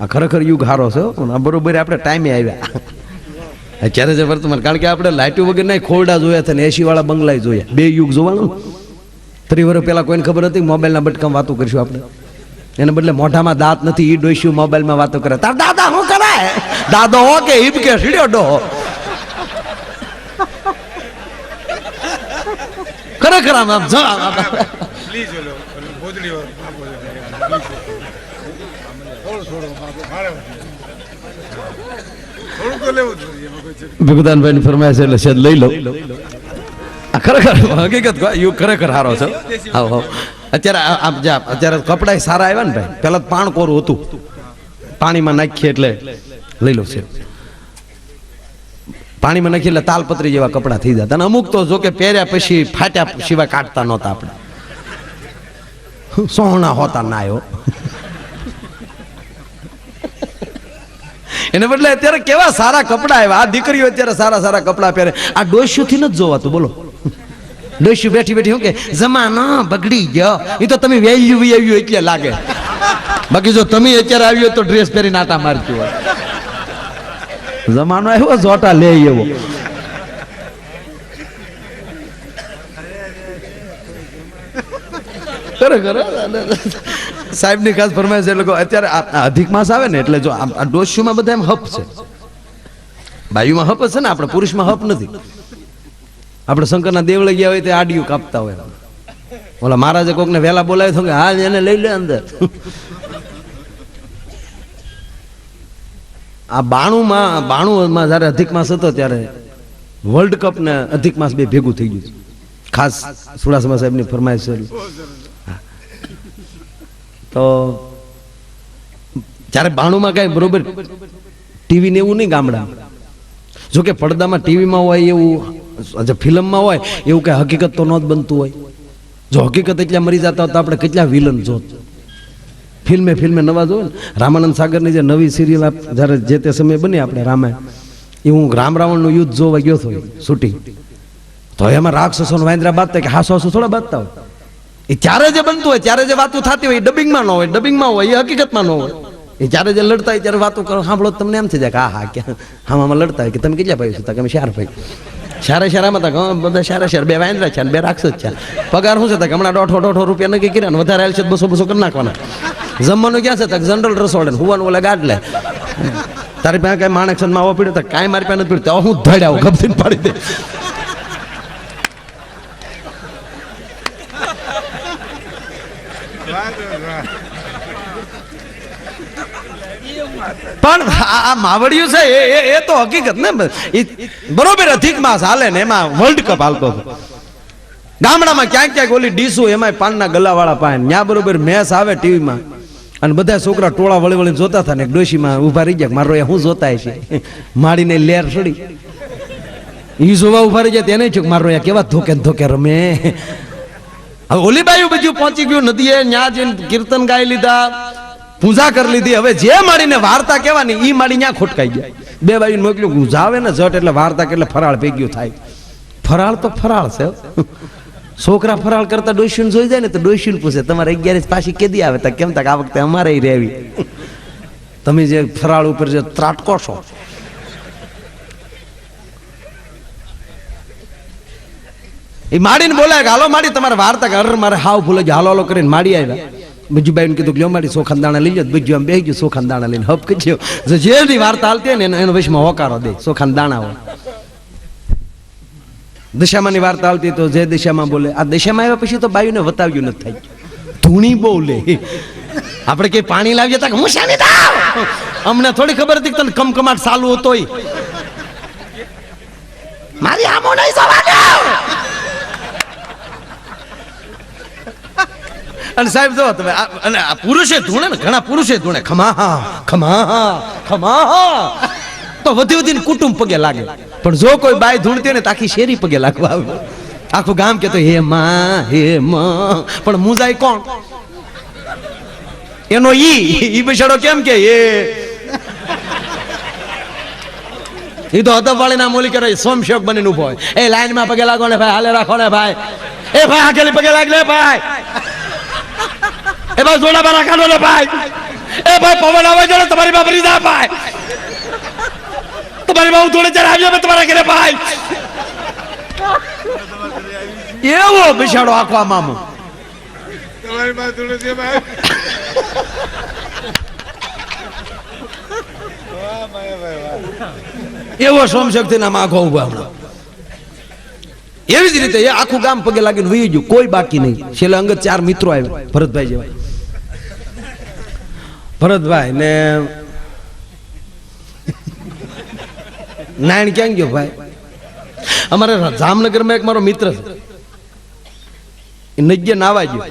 આ ખરેખર યુગ હારો છે. આ બરોબર આપણે ટાઈમે આવ્યા. અત્યારે જે વર્તમાન, કારણ કે આપણે લાઇટો વગર નહીં ખોરડા જોયા છે ને એસી વાળા બંગલા જોયા. બે યુગ જોવાનું ત્રી વર્ષ પહેલાં કોઈને ખબર હતી મોબાઈલના બટકામાં વાતો કરીશું આપણે. એને બદલે મોઢામાં દાંત નથી એ ડોસ્યું મોબાઈલમાં વાતો કરે. તાર દાદા હું કરાય? દાદો હો કે હિપ કે સીડ્યો ડો? ખરેખર આમ આમ જો ભગવાનભાઈની ફરમાઈશ એટલે છે લઈ લો ખરેખર હકીકત યુ ખરેખર સારો છે. આવો આવો. અત્યારે આપ જા, અત્યારે કપડાય સારા આવ્યા ને ભાઈ. પેલા પાણ કોરું હતું. પાણીમાં નાખીએ એટલે લઈ લો છે. પાણીમાં નાખીએ એટલે તાલપત્રી જેવા કપડાં થઈ જતા. અને અમુક તો જો કે પહેર્યા પછી ફાટ્યા સિવાય કાઢતા નહોતા આપણે. સોહણા હોતા ના આવ્યો એને બદલે અત્યારે કેવા સારા કપડા આવ્યા? આ દીકરીઓ અત્યારે સારા સારા કપડા પહેરે. આ ડોસ્યુથી નથી જોવાતું, બોલો. ડોસ્યુ બેઠી બેઠી શું કે, જમાનો બગડી ગયો. એ તો તમે વેલ્યુ આવ્યું એટલે લાગે. બાકી જો તમે અત્યારે આવ્યો તો ડ્રેસ પહેરીને આટા મારતી હોય. જમાનો આવ્યો, જોટા લે એવો. ખરેખર. સાહેબની ખાસ ફરમાઈશ એટલે કહો, અત્યારે અધિક માસ આવે ને એટલે જો આ ડોસ્યુમાં બધા એમ હપ છે બાયુમાં હપ છે ને આપણે પુરુષમાં હપ નથી આપણે શંકરના દેવળે ગયા હોય તે આડિયું કાપતા હોય ઓલા મહારાજે કોકને વહેલા બોલાવ્યો કે હા એને લઈ લે અંદર આ બાણુંમાં બાણુંમાં જ્યારે અધિક માસ હતો ત્યારે વર્લ્ડ કપ ને અધિક માસ બે ભેગું થઈ ગયું. ખાસ સુડાસમા સાહેબની ફરમાઈશ. તો જ્યારે બાણુંમાં કાંઈ બરોબર ટીવી ને એવું નહીં ગામડા જોકે પડદામાં ટીવીમાં હોય એવું જે ફિલ્મમાં હોય, એવું કઈ હકીકત તો ન જ બનતું હોય. જો હકીકત એટલા મરી જતા હોય તો આપણે કેટલા વિલન જોત. ફિલ્મે ફિલ્મે નવા જોવે ને. રામાનંદ સાગરની જે નવી સિરિયલ જ્યારે જે તે સમયે બની આપણે રામાયણ, એ હું રામ રાવણનું યુદ્ધ જોવા ગયો હતો શૂટિંગ. તો એમાં રાક્ષસો વાંદરા બાંધતા કે હાસો હાસો થોડા બાંધતા હોય. એ જ્યારે જે બનતું હોય, ત્યારે જે વાતો થતી હોય, એ ડબિંગમાં ન હોય ડબિંગમાં હોય, એ હકીકતમાં ન હોય. એ જ્યારે જે લડતા હોય, ત્યારે વાતો કરો. સાંભળો, તમને એમ થઈ જાય કે, હા હા, કે હામાં લડતા હોય કે, તમે કેટલા ભાઈ છો? કે અમે ચાર ભાઈ શારે શારામાં તક બધા શારા શાર બે વાંદરા છે બે રાક્ષસ છે. પગાર શું છે? તક હમણાં દોઢો દોઢો રૂપિયા નક્કી કર્યા વધારે આવેલ છે બસો બસો કરી નાખવાના. જમવાનું ક્યાં છે? તક જનરલ રસોડે હુવાનું ઓલા ગાડલે. તારી પાસે કઈ માણેકમાં આવો પીડ્યો? તો કાંઈ મારી પાસે નથી પીડ્યો. હું આવું ગપથી પાડી દે વાહ તો વાહ. પણ આ માવડિયું છે, એ એ- એ તો હકીકત ને બરોબર અધિક માસ હાલે ને, એમાં વર્લ્ડ કપ હાલતો ગામડામાં ક્યાંક ક્યાંક ઓલી ડીશું એમાંય પાનના ગલાવાળા પાન ત્યાં બરોબર મેચ આવે ટીવીમાં. અને બધા છોકરા ટોળા વળી વળી જોતા હતા ને ડોશીમાં ઊભા રહી ગયા. મારો હું જોતા છે? માડીને લેર છોડી એ જોવા ઊભા રહી જાય તેને છું મારો કેવા ધોકે ધોકે રમે. હવે ઓલી બધું પહોંચી ગયું નદીએ, ન્યા જઈને કીર્તન ગાઈ લીધા. પૂજા કરી લીધી. હવે જે માડીને વાર્તા કહેવાની એ માડી ત્યાં ખોટકાઈ ગયા. બે બાજુ મોકલ્યું ગુંજાવે ને જટ એટલે વાર્તા કેટલે ફરાળ ભેગ્યું થાય. ફરાળ તો ફરાળ છે છોકરા ફરાળ કરતા ડોસ્યુન જોઈ જાય ને તો ડોસ્યુન પૂછે, તમારે અગિયાર પાછી કેદી આવે? તો કેમ તક આ વખતે અમારે રહેવી? તમે જે ફરાળ ઉપર જે ત્રાટકો છો. એ માડીને બોલાય હાલો માડી, તમારે વાર્તા અર મારે હાવ ભૂલે હાલો હાલો કરીને માડી આવ્યા. બીજું બાઈને કીધું લ્યો માડી સોખાન લઈ લો બીજું આમ બેસી ગયું સોખાન લઈને હપ કીધું જેની વાર્તા હાલતી ને એનો વિશમાં હોકારો દે સોખાન હોય. દિશામાંની વાર્તા હાલતી તો જે દિશામાં બોલે, આ દિશામાં આવ્યા પછી તો બાયુને વતાવ્યું નથી થાય ધૂણી બોલે. આપણે કઈ પાણી લાવીએ તો હું શાની અમને થોડી ખબર હતી તને કમકમાટ ચાલુ હતો મારી આમો નહીં જવાનું અને સાહેબ જો તમે અને આ પુરુષે ધૂણે ને, ઘણા પુરુષે ધૂણે. ખમા ખમા ખમા તો વધી વધીને કુટુંબ પગે લાગે. પણ જો કોઈ બાય ધૂણતી ને તાખી શેરી પગે લાગવા આવે. આખું ગામ કે હે માં હે માં. પણ મુજાય કોણ? એનો ઈ ઈ બિચારો કેમ કે એ એ તો હતપ ના મોલી કરે સોમશોક બનીને ઊભો હોય. એ લાઈનમાં પગે લાગો ને ભાઈ, હાલે રાખો ને ભાઈ. એ ભાઈ આગળ પગે લાગ ભાઈ. એ ભાઈ જોડા બારા કાઢો ને ભાઈ. એ ભાઈ પવન આવે છે તમારી ભરી જા ભાઈ તમારી બા જોડે ચાર આવ્યો મેં તમારા ઘરે ભાઈ. એવો બિશાડો આખો આ મામો તમારી છે ભાઈ. એવો સોમશક્તિ ના આખો ઊભા હમણાં. એવી જ રીતે આખું ગામ પગે લાગીને વહી ગયું કોઈ બાકી નહીં. છેલ્લે અંગત ચાર મિત્રો આવ્યા ભરતભાઈ જેવા. ભરતભાઈ ને નાયણ ક્યાં ગયો ભાઈ? અમારે જામનગરમાં એક મારો મિત્ર છે. એ નજ્ય નાવા ગયો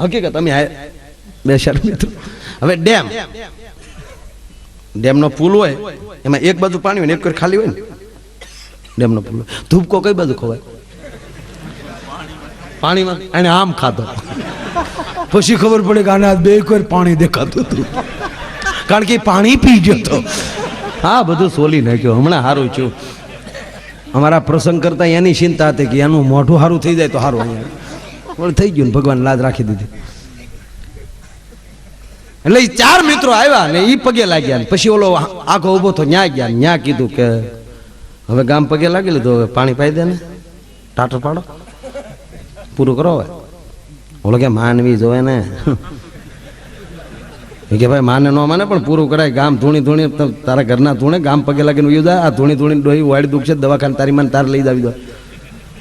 હકીકત, અમે બે ચાર મિત્ર. હવે ડેમ. ડેમનો પુલ હોય, એમાં એક બાજુ પાણી હોય ને એક ખાલી હોય ને. ડેમનો પુલ હોય. ધૂપકો કઈ બાજુ ખવાય? પાણીમાં. એને આમ ખાધો. પછી ખબર પડે કે આને આ બે કોઈ પાણી દેખાતું હતું. કારણ કે પાણી પી ગયો હતો હા બધું સોલી નાખ્યો. હમણાં સારું છું અમારા પ્રસંગ કરતા એની ચિંતા હતી કે એનું મોઢું સારું થઈ જાય તો સારું અહીંયા. પણ થઈ ગયું ને ભગવાન લાજ રાખી દીધી. એટલે એ ચાર મિત્રો આવ્યા ને એ પગે લાગ્યા પછી ઓલો આખો ઊભો તો ન્યા ગયા ન્યા કીધું કે હવે ગામ પગે લાગી લીધું, હવે પાણી પાઈ દે ને. ટાટર પાડો. પૂરું કરો હવે. ઓલો કે માનવી જોવે ને? કે ભાઈ માને ન માને, પણ પૂરું કરાય. ગામ ધૂણી ધૂણી તારા ઘરના ધૂણે ગામ પગે લાગીને ઉયું જાય આ ધૂણી ધૂણી ડોહી વાડી દુખ છે દવાખાને તારી માને તાર લઈ જાવી દો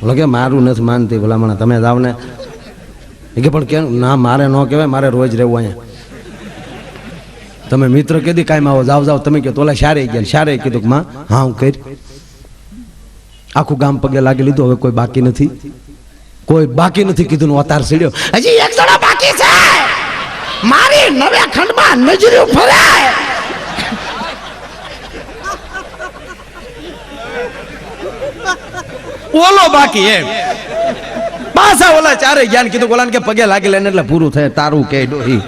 ઓલો કે મારું નથી માનતી ભલામણ. તમે જાવ ને. કે પણ કેમ? ના, મારે ન કહેવાય, મારે રોજ રહેવું અહીંયા. તમે મિત્ર કીધી કાંઈ આવો? જાવ જાવ. તમે કહો, તોલા શારે ગયા શારે કીધું કે, માં, હા, હું કરી. આખું ગામ પગે લાગી લીધું, હવે કોઈ બાકી નથી. કોઈ બાકી નથી કીધું અતાર સીડ્યો. હજી એક જણો બાકી છે! મારી નવે ખંડમાં નજર્યું ફરાય ઓલો બાકી એમ. પાછા ઓલા ચારે જ્ઞાન કીધું ઓલાને કે પગે લાગી લેને એટલે પૂરું થાય તારું કે ડોહી.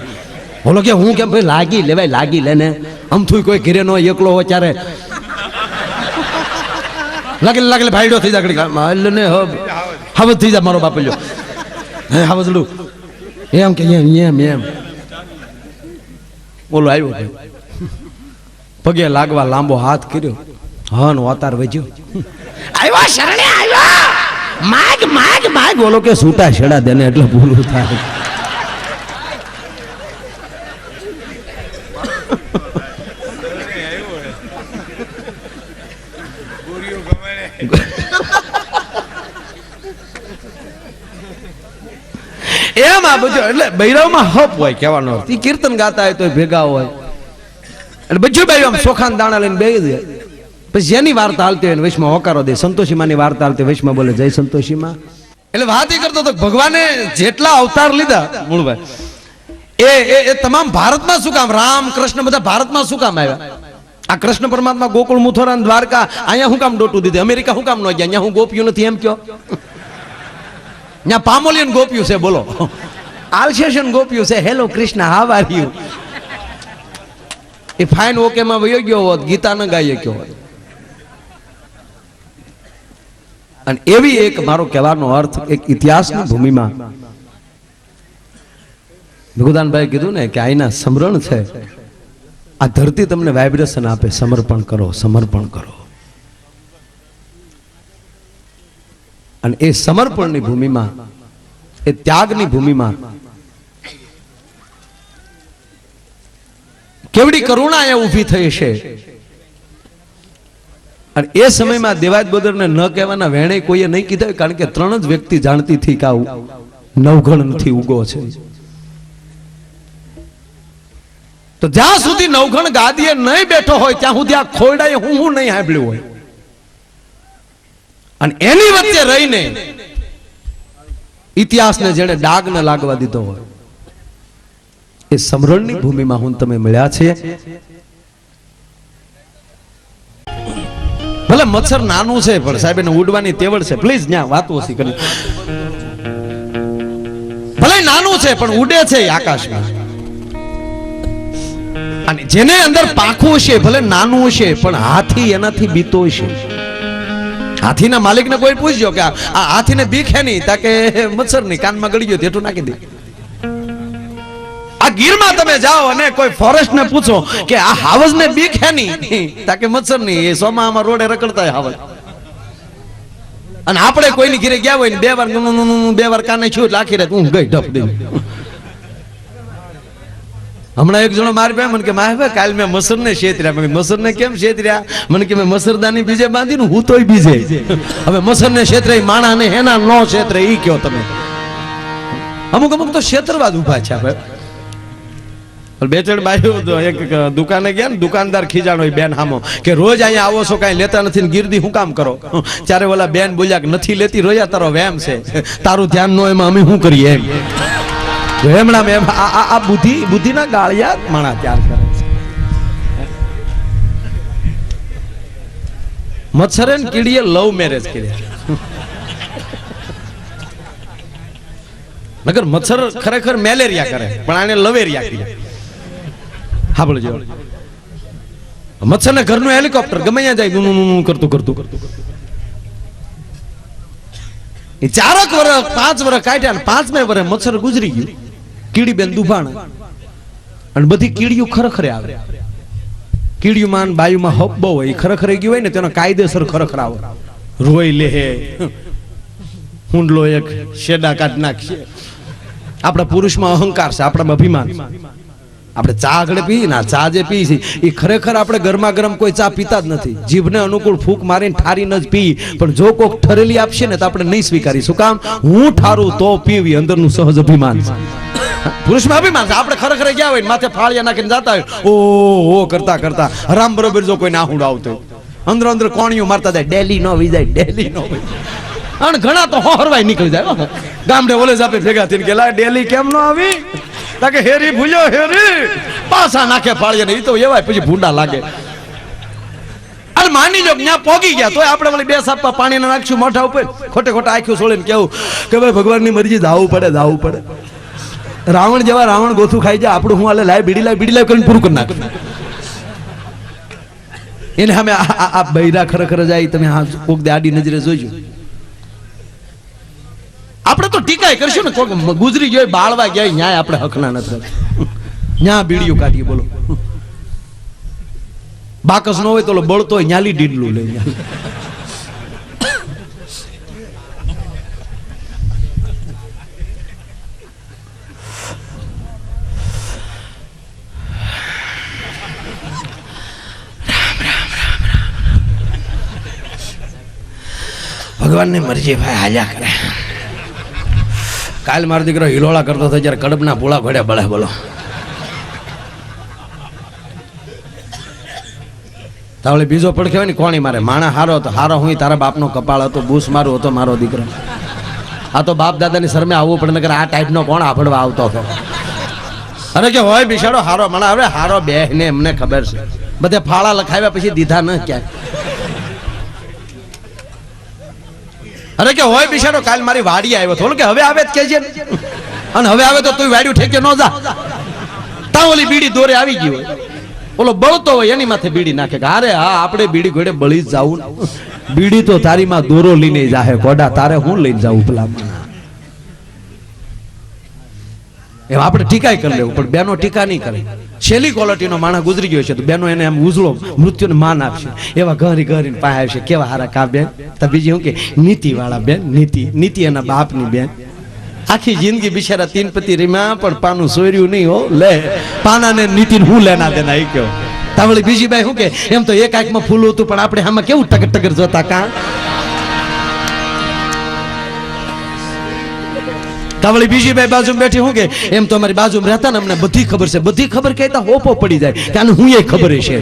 ઓલો કે હું કેમ ભાઈ લાગી લેવાય લાગી લેને? આમ અમથું કોઈ ઘરે નો એકલો હોય ત્યારે. લાગેલે લાગેલ ભાઈડો થઈ જાય ને હબ. હવે થઈ જાય મારો બાપ બાપલ્યો હે હાવજડું એમ કે, એમ એમ એમ. બોલો, આવ્યો ભાઈ. પગે લાગવા લાંબો હાથ કર્યો. હન વાતાર વજ્યો આવ્યો, શરણે, આવ્યો. માગ માગ માગ. બોલો કે સૂટા છેડા દેને એટલે પૂરું થાય ગોરીઓ ગમે એમ આ બધું એટલે બૈરાવમાં હપ હોય કહેવાનો અર્થ. કીર્તન ગાતા હોય તો ભેગા હોય. એટલે બધું ભાઈ આમ સોખાન દાણા લઈને બેસી દે. પછી જેની વાર્તા હાલતી હોય વૈશમાં હોકારો દે. સંતોષીમાની વાર્તા હાલતી વૈશમાં બોલે જય સંતોષીમાં. એટલે વાત એ કરતો હતો ભગવાને જેટલા અવતાર લીધા મૂળભાઈ એ એ એ તમામ ભારતમાં શું કામ? રામ કૃષ્ણ બધા ભારતમાં શું કામ આવ્યા? આ કૃષ્ણ પરમાત્મા ગોકુળ મુથોરા દ્વારકા અહીંયા શું કામ ડોટું દીધું? અમેરિકા શું કામ ન ગયા? અહીંયા હું ગોપ્યું નથી એમ કયો? ત્યાં પામોલિયન ગોપ્યું છે બોલો. આલ્સેશન ગોપ્યું છે hello Krishna how are a fine okay માં વયો ગયો હોત, ગીતા ન ગાઈ ગયો હોત. અને એવી એક મારો કહેવાનો અર્થ એક ઇતિહાસની ભૂમિમાં. ભગુદાનભાઈ કીધું ને કે આઈના સમરણ છે. આ ધરતી તમને વાઇબ્રેશન આપે, સમર્પણ કરો સમર્પણ કરો. અને એ સમર્પણની ભૂમિમાં, એ ત્યાગની ભૂમિમાં કેવડી કરુણા એ ઊભી થઈ છે. અને એ સમયમાં દેવાજ બોદરને ન કહેવાના વેણે કોઈએ નહીં કીધા કારણ કે ત્રણ જ વ્યક્તિ જાણતી હતી કે આવું નવઘણ નથી ઉગો છે. તો જ્યાં સુધી નવઘણ ગાદીએ નહીં બેઠો હોય, ત્યાં સુધી આ ખોરડાએ હું હું નહીં સાંભળ્યું હોય. અને એની વચ્ચે રહીને ઇતિહાસને જેને ડાગ ન લાગવા દીધો હોય. એ સમરણની ભૂમિમાં હું તમે મળ્યા છે. ભલે મચ્છર નાનું છે, પણ સાહેબ, એને ઉડવાની તેવડ છે. પ્લીઝ, ન્યા, વાતો ઓછી કરી. ભલે નાનું છે, પણ ઉડે છે આકાશમાં. અને જેને અંદર પાંખું છે, ભલે નાનું છે, પણ હાથી એનાથી બીતો છે. હાથીના માલિકને કોઈ પૂછજો કે આ હાથીને બીખે નહીં તાકે મચ્છરની કાનમાં ગળી ગયો તેટલું નાખી દે. ગીરમાં તમે જાઓ અને કોઈ ફોરેસ્ટ ને પૂછો કે આ હાવજ ને બીક હે ની? તાકે મચ્છરની એ સોમામાં રોડે રખડતા હાવજ. અને આપણે કોઈની ઘરે ગયા હોય ને બે વારનું, નું, નું, નું, બે વાર કાને છું એટલે આખી હું ગઈ ઢપ દઉં હમણાં એક જણો મારી ભાઈ મને કે મારે ભાઈ કાલ મેં મસર ને શેતર્યા. મેં મસર ને કેમ શેતર્યા? મને કે મેં મસરદાની બીજે બાંધીને હું તોય બીજે. હવે મસર ને શેતરે માણા ને હેના નો શેતરે ઈ કયો તમે? અમુક અમુક તો શેતરવાદ ઊભા છે આપણે બે ત્રણ બાજુ એક દુકાને ગયા ને, દુકાનદાર ખીજાણો બેન હામો, કે રોજ અહીંયા આવો છો, કાંઈ લેતા નથી ને ગીરદી હું કામ કરો? ત્યારે ઓલા બેન બોલ્યા કે નથી લેતી, રોયા તારો વેમ છે. તારું ધ્યાન નો એમાં અમે શું કરીએ એમ. વેમણા મેમ આ બુદ્ધિ, બુદ્ધિના ગાળિયા માણા ત્યાર કરે મચ્છરે કીડીએ લવ મેરેજ કર્યા. નગર મચ્છર ખરેખર મેલેરિયા કરે, પણ આને લવેરિયા કર્યા. સાંભળજો મચ્છર ને ઘરનું હેલિકોપ્ટર, ગમે ત્યાં જાય, નું નું નું કરતું કરતું કરતું. એ ચારક વર્ષ પાંચ વર્ષ કાઢ્યા ને પાંચમે વર્ષ મચ્છર ગુજરી ગયું. કીડી બેન દુભાણ. અને બધી કીડીઓ ખરેખરે આવે. કીડીયુમાં બાયુમાં હપ બહુ હોય ખરેખરે ગયું હોય ને, તેનો કાયદેસર ખરેખર આવે. રોઈ લે હુંડલો એક શેડા કાઢ નાખશે. આપણા પુરુષમાં અહંકાર છે, આપણામાં અભિમાન આપણે ચા આગળ પી ના ચા જે પી છે એ ખરેખર આપણે ગરમા ગરમ કોઈ ચા પીતા જ નથી. જીભને અનુકૂળ ફૂંક મારીને ઠારીને જ પી પણ જો કોક ઠરેલી આપશે ને તો આપણે નહીં સ્વીકારી શું કામ? હું ઠારું તો પીવી, અંદરનું સહજ અભિમાન પુરુષમાં અભિમાન છે. આપણે ખરેખર ગયા હોય માથે ફાળિયા નાખીને જતા હોય, ઓ ઓ, કરતા કરતા. હરામ બરોબર જો કોઈ નાહુડ આવતો અંદર અંદર કોણીઓ મારતા જાય, ડેલી નો વિજાય, ડેલી નો અને ઘણા તો હોરવાય નીકળી જાય ગામડે ઓલે જ ભેગા થઈને કે ડેલી કેમ નો આવી? તાકે હેરી ભૂલ્યો, હેરી. પાછા નાખે ફાળીએ ને એ તો એવાય પછી ભૂંડા લાગે. અને માની જો ત્યાં પોગી ગયા, તોય આપણે વળી બે સાપા પાણી નાખશું મોઢા ઉપર. ખોટે ખોટા આખ્યું છોડીને કેવું કે ભાઈ ભગવાનની મરજી દાવું પડે દાવું પડે. રાવણ જેવા રાવણ ગોથું ખાઈ જાય, આપણું હું આલે લાય, બીડી લાય બીડી લાય કરીને પૂરું કરી નાખ. એને અમે આ બૈરા ખરેખર જાય, તમે હા કોક દે આડી નજરે જોઈજો. આપણે તો ટીકાય કરશું ને. કોઈક ગુજરી ગયો બાળવા ગયા ન્યાય આપણે હકના નથી. ન્યા બીડીઓ કાઢીએ, બોલો. બાકસ ન હોય તો બળતો હોય, ન્યાલી ડીડલું લઈ. ભગવાનની મરજી ભાઈ, હાલ્યા કરે. કાલ મારો દીકરો હિલોળા કરતો હતો જ્યારે કડબના પૂળા ઘડ્યા બળે બોલો. તાવળે બીજો પડખ્યો ને કોણી મારે. માણા હારો હતો. હારો હું તારા બાપનો કપાળ હતો. બૂસ મારું હતો મારો દીકરો. આ તો બાપ દાદાની શરમે આવવું પડે નગર આ ટાઈપનો કોણ આફડવા આવતો હતો. અરે કે હોય બિશાડો હારો. મને હવે હારો બે ને એમને ખબર છે. બધે ફાળા લખાવ્યા પછી દીધા ન ક્યાંય. અરે કે હોય બિચારો કાલ મારી વાડી આવ્યો થોડું કે હવે આવે જ કે છે અને હવે આવે તો તું વાડ્યું ઠેકે ન જા. તા ઓલી બીડી દોરે આવી ગઈ હોય. ઓલો બળતો હોય એની માથે બીડી નાખે કે અરે હા આપણે બીડી ઘોડે બળી જ જાવું બીડી તો તારી માં દોરો લઈને જાહે ગોડા તારે હું લઈને જાઉં પેલા એમ આપણે ટીકાય કરી લેવું પણ બેનો ટીકા નહીં કરે. છેલ્લી ક્વોલિટીનો માણસ ગુજરી ગયો છે તો બેનો એને એમ ઉજળો મૃત્યુને માન આપશે. એવા ઘરી ઘરીને પાસે આવશે. કેવા હારા કા બેન? તો બીજી શું કે? નીતિ વાળા બેન, નીતિ. નીતિ એના બાપની બેન. આખી જિંદગી બિચારા તીન પતિ રીમાં, પણ પાનું સોર્યું નહીં હો. લે, પાનાને નીતિને હું લેના દેના એ કયો તાવળી બીજી બાઈ શું કે? એમ તો એક આંખમાં ફૂલ હતું, પણ આપણે આમાં કેવું ટગર ટગર જોતા કા? તાવળી બીજી બે બાજુ બેઠી હું કે એમ તો અમારી બાજુ રહેતા ને અમને બધી ખબર છે. બધી ખબર કહેતા હોપો પડી જાય. આને હું એ ખબર છે?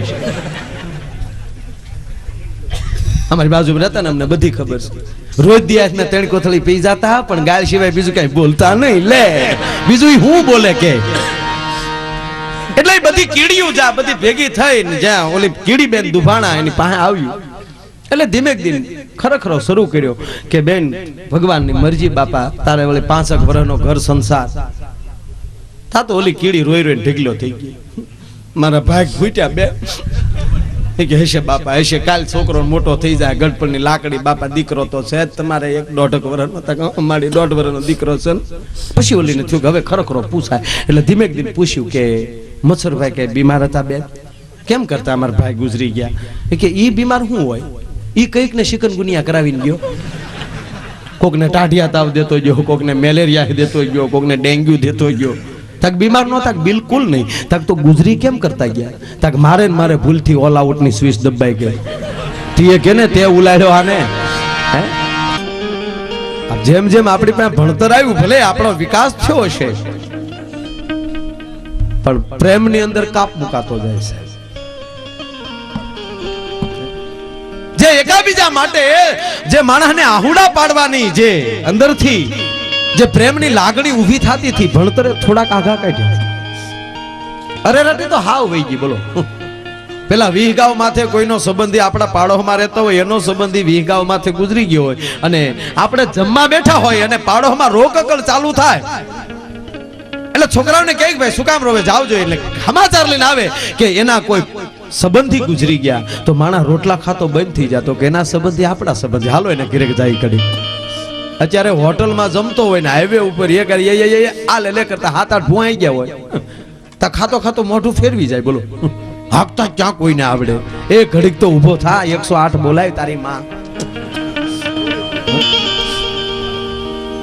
અમારી બાજુ રહેતા ને અમને બધી ખબર છે. રોજ દિયા ના ત્રણ કોથળી પી જતા, પણ ગાય સિવાય બીજું કઈ બોલતા નહીં. લે, બીજું હું બોલે કે? એટલે બધી કીડીઓ જા બધી ભેગી થઈ ને જ્યાં ઓલી કીડી બેન દુભાણા એની પાસે આવ્યું. એટલે ધીમે ધીમે ખરેખર શરૂ કર્યો કે બેન, ભગવાનની મરજી બાપા, તારે વળી પાંસઠ વર્ષનો ઘર સંસાર. તા તો ઓલી કીડી રોઈ રોઈને ઢીકલો થઈ ગઈ મારા ભાગ ફૂટ્યા બે. કે, હશે બાપા, હશે, કાલ છોકરો મોટો થઈ જાય, ગઢપણની લાકડી બાપા દીકરો તો છે તમારે એક દોઢક વર્ષનો અમારી દોઢ વર્ષનો દીકરો છે પછી ઓલીને થયું કે હવે ખરેખરો પૂછાય. એટલે ધીમે ધીમે પૂછ્યું કે, મચ્છરભાઈ કે, બીમાર હતા બે કેમ કરતા અમારા ભાઈ ગુજરી ગયા? કે એ બીમાર શું હોય? ઈ કંઈક ને શિકનગુનિયા કરાવીને ગયો. કોકને ટાઢિયા તાવ દેતો ગયો, કોકને મેલેરિયા દેતો ગયો, કોકને ડેન્ગ્યુ દેતો ગયો. તક બીમાર ન થાક, બિલકુલ નહીં. તક તો ગુજરી કેમ કરતા ગયા? તક મારે ને મારે ભૂલથી ઓલ આઉટની સ્વિચ દબાઈ ગઈ. તીએ કે ને તે ઉલાડ્યો આને. હે? જેમ જેમ આપણી પાસે ભણતર આવ્યું, ભલે આપણો વિકાસ થયો હશે, પણ પ્રેમની અંદર કાપ મુકાતો જાય છે. એકાબીજા માટે જે માણસને આહુડા પાડવાની જે અંદરથી જે પ્રેમની લાગણી ઊભી થતી હતી, ભણતરે થોડાક આઘા કાઢ્યા અરે રટી તો હાવ વહી ગઈ, બોલો. પેલા વિહગાવ માથે કોઈનો સંબંધી આપણા પાડોમાં રહેતો હોય, એનો સંબંધી વિહગાવ માથે ગુજરી ગયો હોય. અને આપણે જમવા બેઠા હોય અને પાડોમાં રોકકળ ચાલુ થાય. એટલે છોકરાઓને કહે ભાઈ, શું કામ રોવે? જાવ જોઈએ એટલે સમાચાર લઈને આવે કે એના કોઈ સંબંધી ગુજરી ગયા. તો માણા રોટલા ખાતો બંધ થઈ જતો કે એના સંબંધી આપણા સંબંધી. હાલો એને ઘરે જાય કરી અત્યારે હોટલમાં જમતો હોય ને હાઈવે ઉપર એ કરી આ લે લે કરતા હાથ આઠ ભુવાઈ ગયા હોય. તા ખાતો ખાતો મોઢું ફેરવી જાય, બોલો. હાકતા ક્યાં કોઈને આવડે? એ ઘડીક તો ઊભો થા, એકસો આઠ બોલાય તારી માં.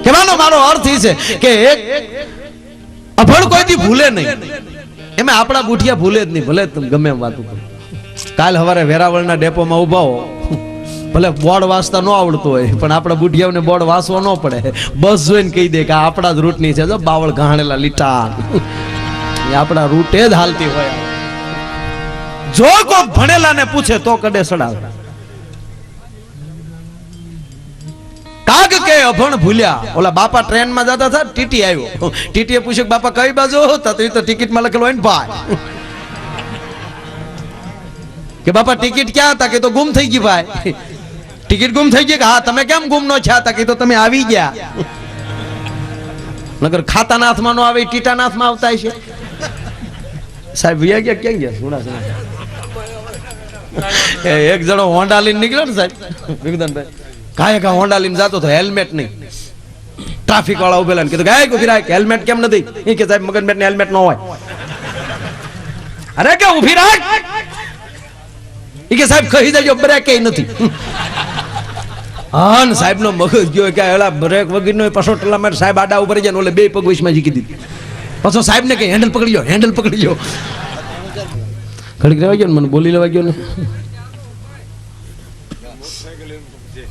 કહેવાનો મારો અર્થ એ છે કે એક અભણ કોઈથી ભૂલે નહીં. એમાં આપણા ગુઠિયા ભૂલે જ નહીં, ભલે તમે ગમે એમ વાત કરો. કાલ હવારે વેરાવળના ડેપોમાં ઊભા હો. ભલે બોર્ડ વાંચતા ન આવડતું હોય, પણ આપણા બુઢિયાઓને બોર્ડ વાંચવા ન પડે. બસ જોઈને કહી દે કે આપણા જ રૂટની છે, જો બાવળ ઘાણેલા લીટા. એ આપણા રૂટે જ હાલતી હોય. જો કોઈ ભણેલાને પૂછે તો કડે સડાવે. અભણ ભૂલ્યા. ઓલા બાપા ટ્રેનમાં જતા હતા, ટીટી આવ્યો. ટીટીએ પૂછ્યું બાપા કઈ બાજુ? તો ઈ તો લખેલું હોય ને ભાઈ. કે બાપા ટિકિટ ક્યાં હતા? કે તો ગુમ થઈ ગઈ ભાઈ. ટિકિટ ગુમ થઈ ગઈ કે હા, તમે કેમ ગુમ નો હતા? કે તો તમે આવી ગયા. નગર ખાતાના હાથમાં નો આવે ટીટા નાથમાં આવતા છે સાહેબ, વિયા ગયા? ક્યાં ગયા? સુણા એ એક જણો હોન્ડા લઈને નીકળ્યો ને સાહેબ, વિગદાનભાઈ. કાંઈ કા હોન્ડા લઈને જાતો તો હેલ્મેટ નહીં. ટ્રાફિક વાળા ઉભેલા ને કીધું ગાય ઊભી રાખ, હેલ્મેટ કેમ નથી? એ કે, સાહેબ મગનમેટ ને હેલ્મેટ ન હોય. અરે કે ઊભી રાખ. ઈ કે, સાહેબ, કહી દેજો, બ્રેક નથી. હાન સાહેબ નો મગજ ગયો કે એલા બ્રેક વગર નો પાછો ટલા માટે સાહેબ આડા ઉપર જાય ઓલે બે પગ વચમાં જીકી દીધી. પાછો સાહેબ ને કે હેન્ડલ પકડી લો હેન્ડલ પકડી લો ઘડીક રહેવા ગયો ને, મને બોલી લેવા ગયો ને.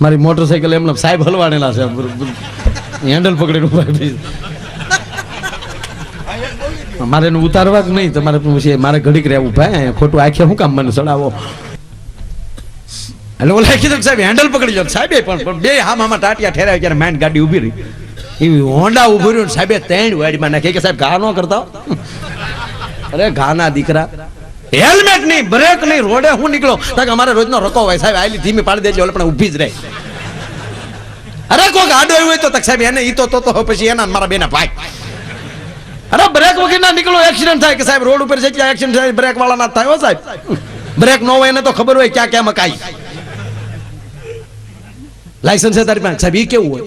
મારી મોટરસાઇકલ એમને સાહેબ હલવાડેલા છે. હેન્ડલ પકડીને ઊભા મારે એને ઉતારવા જ નહીં. તમારે પછી મારે ઘડીક રહેવું ભાઈ. ખોટું આખે શું કામ મને ચડાવો એટલે ઓલા કીધું સાહેબ હેન્ડલ પકડી જાવ સાહેબે પણ બે હા મામા ટાટિયા ઠેરાય ત્યારે માઇન્ડ ગાડી ઊભી રહી. એવી હોન્ડા ઊભી રહ્યું સાહેબે ત્રણ વાડીમાં નાખી કે સાહેબ, ઘા ન કરતા. અરે, ઘાના દીકરા. હેલ્મેટ નહીં બ્રેક નહીં રોડે હું નીકળો તાકે અમારે રોજનો રકો હોય સાહેબ, આયલી ધીમી પાડી દેજો પણ ઊભી જ રહે. અરે કોક આડો હોય તો સાહેબ, એને ઈ તો તો પછી એના મારા બેના ભાઈ. અરે બ્રેક વગર ના નીકળો એક્સિડન્ટ થાય કે સાહેબ, રોડ ઉપર જેટલા એક્સિડન્ટ થાય બ્રેક વાળા ના થાય, હો સાહેબ. બ્રેક ન હોય એને તો ખબર હોય ક્યાં ક્યાં મકાઈ. લાયસન્સ છે તારી પાસે? સાહેબ, ઈ કેવું હોય?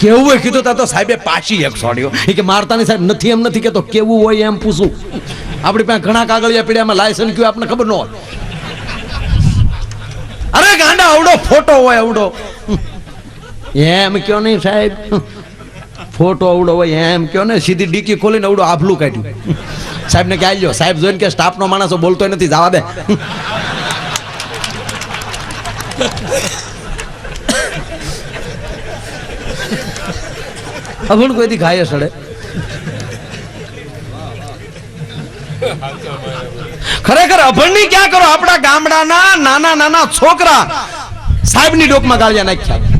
કેવું હોય? કીધું તા તો સાહેબે પાછી એક સોડ્યો. એ કે મારતાની સાહેબ નથી એમ નથી કેતો, કેવું હોય એમ પૂછું. આપણી પાસે ઘણા કાગળિયા પીડ્યામાં લાયસન્સ કયું આપણને ખબર ન હોય. અરે ગાંડા આવડો ફોટો હોય આવડો એમ કયો નહીં સાહેબ? ફોટો આવડો હોય, એમ કયો ને? સીધી ડીકી ખોલીને આવડો આભલું કાઢ્યું. સાહેબ ને આવી સાહેબ જોઈને કે સ્ટાફનો માણસો બોલતો નથી, જવા દે. અભણ કોઈથી ખાય સડે? ખરેખર અભણની ક્યાં કરો? આપણા ગામડાના નાના નાના છોકરા સાહેબની ડોકમાં ગાળિયા નાખ્યા.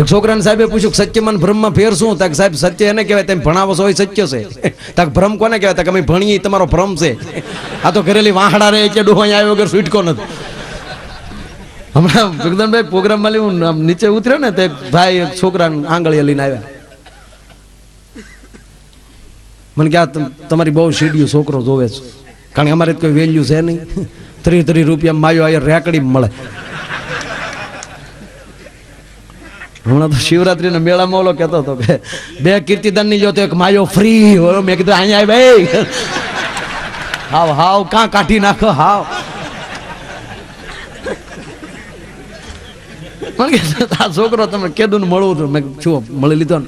એક છોકરાને સાહેબે પૂછ્યું સત્યમાં ભ્રમમાં ફેર શું તાક સાહેબ, સત્ય એને કહેવાય, તેમ ભણાવો છો એ સત્ય છે. તાક ભ્રમ કોને કહેવાય? તાક અમે ભણીએ તમારો ભ્રમ છે. આ તો ઘરેલી વાહડા રહે કે ડોહો અહીંયા આવ્યો વગર છૂટકો નથી. હમણાં જગદનભાઈ પ્રોગ્રામમાં હું નીચે ઉતર્યો ને, તે ભાઈ એક છોકરાને આંગળીએ લઈને આવ્યા. મને કે આ તમ- તમારી બહુ શીડિયું છોકરો જોવે છે. કારણ કે અમારે કોઈ વેલ્યુ છે નહીં. ત્રીસ ત્રીસ રૂપિયા માયો અહીંયા રેકડી મળે. હમણાં તો શિવરાત્રીના મેળામાં ઓલો કહેતો હતો કે, બે કીર્તિદાનની ની જોતો એક માયો ફ્રી મેં કીધું, અહીંયા ભાઈ. હાવ હાવ, કાં કાઢી નાખો, હાવ. પણ કે, આ છોકરો તમે કેદું મળવું હતું મેં છું મળી લીધો ને.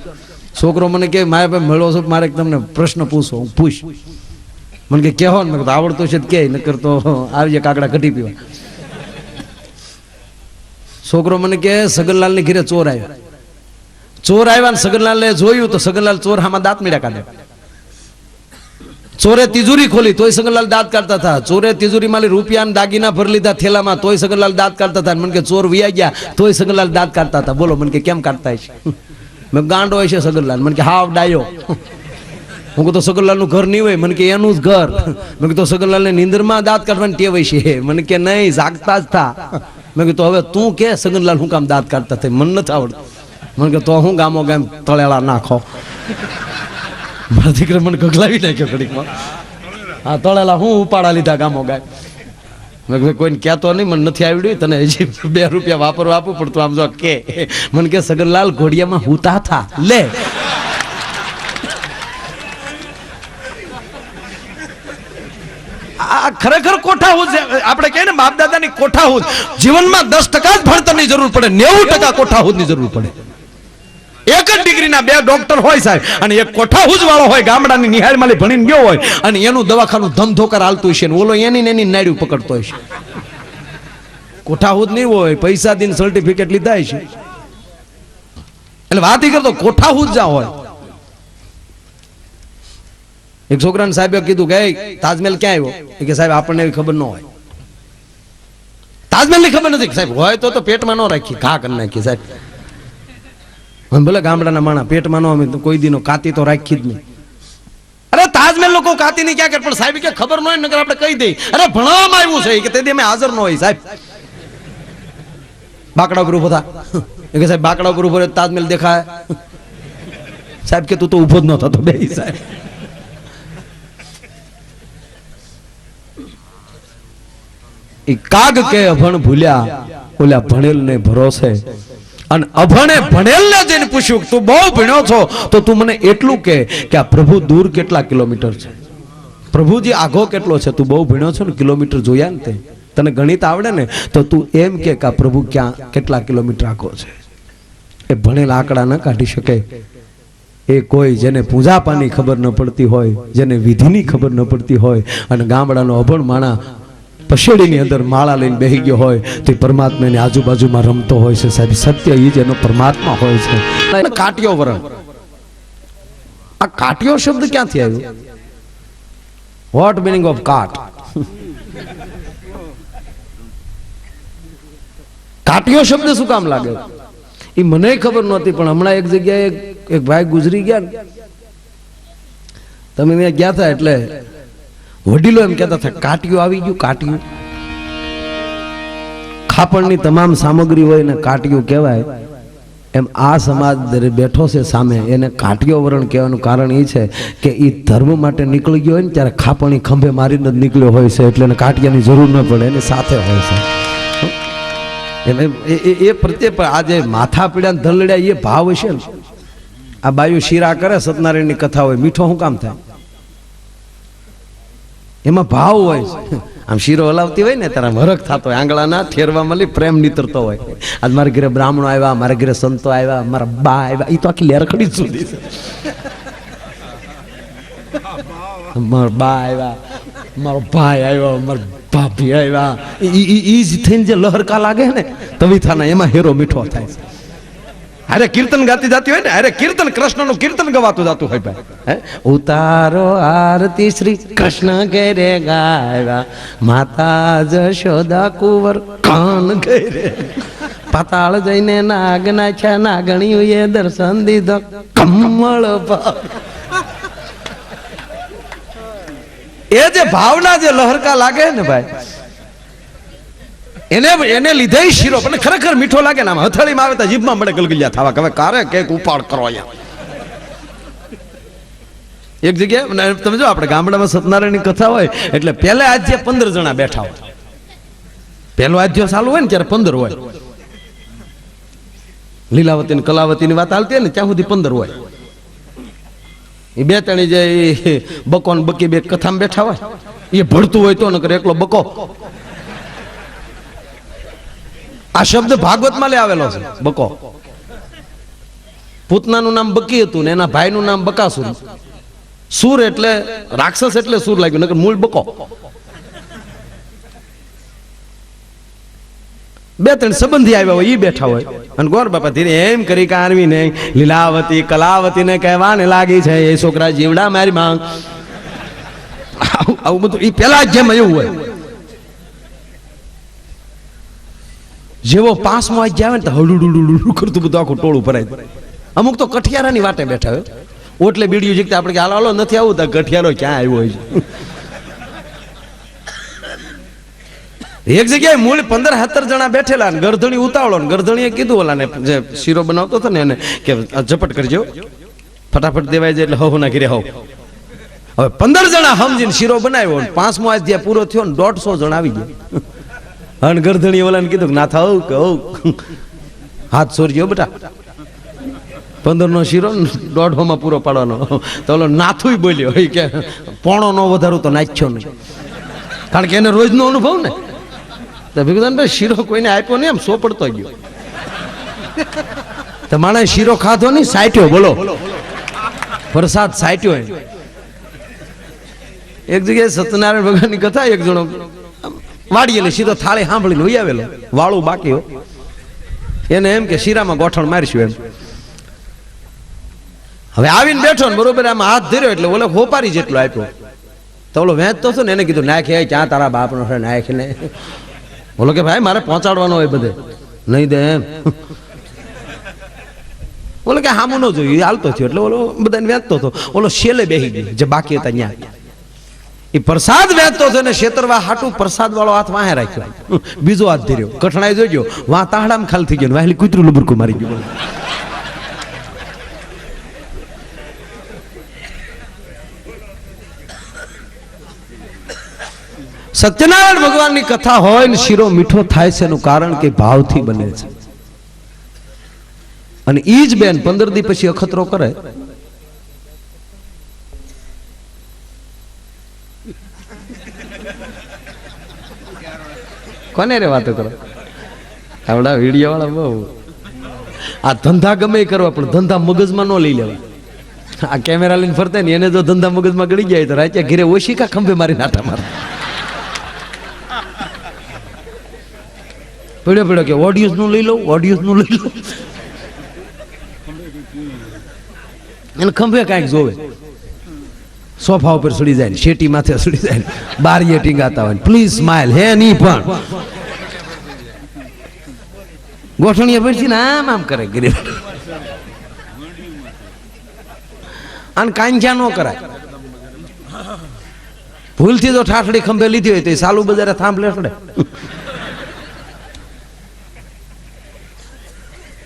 છોકરો મને કે મારે ભાઈ મળો છો, મારે તમને પ્રશ્ન પૂછો હું પૂછ. મને કે કહેવો ને? મેં આવડતો છે કે, નકર તો આવજે કાકડા કઢી પીવા. છોકરો મને કે સગનલાલની ઘરે ચોર આવ્યો. ચોર આવ્યા ને સગનલાલે જોયું તો સગનલાલ ચોર હામાં દાંત મીડા કાઢે ચોરે તિજોરી ખોલી, તોય સગનલાલ દાંત કાઢતા હતા. ચોરે તિજોરી માલી રૂપિયા દાગીના ભરી લીધા થેલામાં, તોય સગનલાલ દાંત કાઢતા હતા. મને કે ચોર વિયા ગયા, તોય સગનલાલ દાંત કાઢતા હતા. બોલો, મને કે કેમ કાઢતા છે મેં ગાંડો હોય છે સગનલાલ મને કે, હાવ, ડાયો. હું કીધું સગનલાલનું ઘર નહીં હોય. મને કે, એનું જ ઘર. મેં કીધું સગનલાલ ને નીંદરમાં દાંત કાઢવાની ટેવ છે મને કે, નહીં, જાગતા જ થા. મેં કીધું હવે તું કે સગનલાલ હું કામ દાંત કાઢતા થાય? મને નથી આવડતું. મને કે, તો હું ગામો ગામ તળેલા નાખો. મારા દીકરા મને ગગલાવી નાખ્યો ઘડીકમાં. હા, તળેલા, હું ઉપાડા લીધા ગામો ગાય મેં કોઈને કહેતો નહીં, મને નથી આવડ્યું, તને હજી બે રૂપિયા વાપરવા આપવું પડતું આમ જો કે. મને કે સગનલાલ ઘોડિયામાં હુતા થા, લે. આ ખરેખર કોઠાહૂદ છે. આપણે કહીએ ને બાપ દાદાની કોઠાહૂદ જીવનમાં દસ ટકા જ ભણતરની જરૂર પડે, નેવું ટકા કોઠાહૂદની જરૂર પડે. એક જ ડિગ્રીના બે ડોક્ટર હોય સાહેબ અને એક કોઠાહૂજ વાળો હોય ગામડાની નિહાળમાલી ભણીને ગયો હોય અને એનું દવાખાનું ધમધોકર હાલતું છે ને ઓલો એની એની નાડ્યું પકડતો હશે. કોઠાહૂજ નહીં હોય પૈસા દિન સર્ટિફિકેટ લીધા છે એટલે વાત એ કરતો કોઠાહૂજ જા હોય. એક છોકરાને સાહેબે કીધું કે "એ, તાજમહેલ ક્યાં આવ્યો? કે સાહેબ આપણને એવી ખબર ન હોય. તાજમહેલની ખબર નથી સાહેબ હોય તો પેટમાં ન રાખી ઘા કરી નાખી સાહેબ. ભલે ગામડાના માણા, પેટમાં ન અમે કોઈ દીનો કાતી તો રાખી જ નહીં. અરે તાજમહેલ લોકો કાતી ની ક્યાં કરે? પણ સાહેબ કે ખબર ન હોય નગર આપણે કહી દઈ અરે ભણવામાં આવ્યું છે કે તેથી અમે હાજર ન હોય, સાહેબ. બાકડા ઉપર ઊભો થા. કે સાહેબ, બાકડા ઉપર ઊભો તાજમહેલ દેખાય. સાહેબ, કે તું તો ઊભો જ ન થતો બે, સાહેબ. કાગ કે અભણ ભૂલ્યા, ઓલા ભણેલ ને ભરોસે. અને અભણે ભણેલ ને જઈને પૂછ્યું તું બહુ ભણ્યો છો? તો તું મને એટલું કહે કે આ પ્રભુ દૂર કેટલા કિલોમીટર છે? પ્રભુજી આઘો કેટલો છે? તું બહુ ભણ્યો છો ને કિલોમીટર જોયા ને તે? તને ગણિત આવડે ને? તો તું એમ કે આ પ્રભુ ક્યાં, કેટલા કિલોમીટર આઘો છે? એ ભણેલ આંકડા ન કાઢી શકે. એ કોઈ જેને પૂજાપાની ખબર ન પડતી હોય, જેને વિધિની ખબર ન પડતી હોય, અને ગામડાનો અભણ માણા પશેડીની અંદર માળા લઈને બેહી ગયો હોય તો પરમાત્માની આજુબાજુમાં રમતો હોય છે સાહેબ. સત્ય એ જ એનો પરમાત્મા હોય છે. કાટ્યો વરણ. આ કાટ્યો શબ્દ ક્યાંથી આવ્યો? વોટ મિનિંગ ઓફ કાટ? કાટ્યો શબ્દ શું કામ લાગે? એ મને ખબર નહોતી, પણ હમણાં એક જગ્યાએ એક ભાઈ ગુજરી ગયા તમે ત્યાં ગયા હતા એટલે વડીલો એમ કહેતા હતા, કાટિયું આવી ગયું, કાટિયું. ખાપણની તમામ સામગ્રી હોય ને કાટિયું કહેવાય. એમ આ સમાજ બેઠો છે સામે, એને કાટિયો વરણ કહેવાનું કારણ એ છે કે એ ધર્મ માટે નીકળી ગયો હોય ને ત્યારે ખાપણી ખંભે મારીને જ નીકળ્યો હોય છે, એટલે એને કાટિયાની જરૂર ન પડે, એની સાથે હોય છે. એમ એ પ્રત્યે પણ આજે માથા પીડા ધલડ્યા એ ભાવ હશે ને. આ બાયુ શીરા કરે, સત્યનારાયણની કથા હોય, મીઠો શું કામ થાય? એમાં ભાવ હોય. આમ શીરો હલાવતી હોય ને, ત્યારે મરક થતો હોય. આંગળાના ઠેરવા મળી, પ્રેમ નીતરતો હોય. આજ મારા ઘરે બ્રાહ્મણો આવ્યા, મારા ઘરે સંતો આવ્યા, મારા બા આવ્યા. એ તો આખી લેરખડી જ સુધી મારા બા આવ્યા, મારો ભાઈ આવ્યો, મારા ભાભી આવ્યા. ઈ જ થઈને જે લહરકા લાગે ને, તવિથાના એમાં હેરો મીઠો થાય. છે અરે કીર્તન ગાતી જાતી હોય ને અરે કીર્તન કૃષ્ણનું કીર્તન ગવાતું જાતું હોય ભાઈ. ઉતારો આરતી શ્રી કૃષ્ણ ઘેરે ગાયા માતા જશોદા કુંવર કાન ઘેરે. પાતાળ જઈને નાગ નાખ્યા નાગણીઓ એ દર્શન દીધો કમળ ભાવ એ જે ભાવના જે લહરકા લાગે ને ભાઈ એને એને લીધે શીરો, પણ ખરેખર મીઠો લાગે ને આમ હથેળીમાં આવે તો જીભમાં મળે ગલગલિયા થવા હવે કારે કેક ઉપાડ કરો અહીંયા. એક જગ્યાએ તમે જો, આપણે ગામડામાં સત્યનારાયણની કથા હોય, એટલે પહેલા આજે પંદર જણા બેઠા હોય. પહેલો આજ્યો ચાલુ હોય ને ત્યારે પંદર હોય. લીલાવતી ને કલાવતી ની વાત હાલતી હોય ને, ત્યાં સુધી પંદર હોય. એ બે ત્રણ જે બકો ને બકી બે કથામાં બેઠા હોય, એ ભળતું હોય તો નકર એકલો બકો. આ શબ્દ ભાગવતમાં લે આવેલો છે. બકો. પૂતનાનું નામ બકી હતું ને એના ભાઈનું નામ બકાસુર સુર એટલે રાક્ષસ એટલે સુર લાગ્યું નકર મૂળ બકો. બે ત્રણ સંબંધી આવ્યા હોય ઈ બેઠા હોય. અને ગોર બાપા ધીરે એમ કરી કારવી ને લીલાવતી કલાવતી ને કહેવાને લાગી છે એ છોકરા જીવડા મારી માં આવું આવું બધું એ પેલા જેમ એવું હોય. જેવો પાસમાં આજ જાય ને તો હડુડુડુડુ કરતું બધું આખું ટોળું ભરાય અમુક તો કઠિયારાની વાટે બેઠા હોય ઓટલે બીડીયું જીકતા આપણે હાલો હાલો નથી આવું તો કઠિયારો ક્યાં આવ્યો હોય એક જગ્યાએ મૂળ પંદર સત્તર જણા બેઠેલા ને ગરધણી ઉતાવળો ને ગરધણીએ કીધું ઓલા ને જે શીરો બનાવતો હતો ને એને કે ઝપટ કરજો ફટાફટ દેવાય જાય એટલે હવ ના ઘીરે હવ હવે પંદર જણા સમજીને શીરો બનાવ્યો પાંચમો આજ ત્યાં પૂરો થયો ને દોઢસો જણા આવી ગયા અને ગરધણી ઓલાને કીધું કે, ના થાવ કે હવ હાથ સોરજો બેટા. પંદર નો શીરો દોઢોમાં પૂરો પાડવાનો. તો ઓલો નાથુય બોલ્યો, એ કે પોણો નો વધારું તો નાખ્યો નહીં. કારણ કે એને રોજનો અનુભવ ને. તો ભીખુદાન ભાઈ, શીરો કોઈને આપ્યો નહીં એમ સોપડતો ગયો. તો માણે શીરો ખાધો નહીં, સાટ્યો, બોલો. પ્રસાદ સાટ્યો એક જગ્યાએ સત્યનારાયણ ભગવાનની કથા, એક જણો વાડી એટલે સીધો થાળી સાંભળીને લઈ આવેલો. વાળું બાકી એને એમ કે શીરામાં ગોઠણ મારીશું એમ. હવે આવીને બેઠો ને બરોબર આમ હાથ ધર્યો એટલે ઓલે હોપારી જેટલો આપ્યો. તો ઓલો વેચતો હતો ને એને કીધું, નાખે ક્યાં તારા બાપનો છે? નાખે ને. બોલો કે, ભાઈ, મારે પહોંચાડવાનો હોય બધે. નહીં દે એમ. બોલો કે, હામું ન જોયું હાલતો થયો. એટલે ઓલો બધાને વેચતો હતો. ઓલો શેલે બેહી ગયો, જે બાકી હતા ત્યાં. એ પ્રસાદ વહેતો હતો ને શેતરવા હાટું પ્રસાદ વાળો હાથ વાહે રાખ્યો. બીજો હાથ ધીર્યો. કઠણાઈ જોજો. વાં તાહડામાં ખાલી થઈ ગયો વાહેલી કૂતરું લુબરકું મારી ગયું. સત્યનારાયણ ભગવાનની કથા હોય ને શીરો મીઠો થાય છે એનું કારણ કે ભાવથી બને છે. અને ઈ જ બેન પંદર દી પછી અખતરો કરે. કોને રે વાતો કરો? આવડા વીડિયો વાળા બહુ. આ ધંધા ગમે કરવા, પણ ધંધા મગજમાં ન લઈ લેવા. આ કેમેરા લઈને ફરતા ને, એને જો ધંધા મગજમાં ગળી જાય તો રાત્યા ઘરે ઓશિકા ખંભે મારી નાટા મારે. પડ્યો પડ્યો કે ઓડિયન્સનું લઈ લઉં ઓડિયન્સનું લઈ લઉં એને ખંભે કાંઈક જોવે. સોફા ઉપર સડી જાય ને, શેટી માથે સડી જાય ને, બારીએ ટીંગાતા હોય પ્લીઝ સ્માઇલ હે નહીં પણ. ગોઠણીએ પછી ને આમ આમ કરે ગરીબ. અને કાંજા ન કરાય. ભૂલથી તો ઠાઠડી ખંભે લીધી હોય તો એ સાલું બજારે થાંભ લેસડે.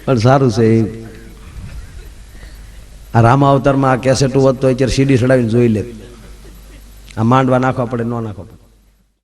પણ સારું છે આ રામા અવતારમાં આ કેસેટું વધતો અત્યારે સીડી ચડાવીને જોઈ લે. આ માંડવા નાખવા પડે, ન નાખવા પડે.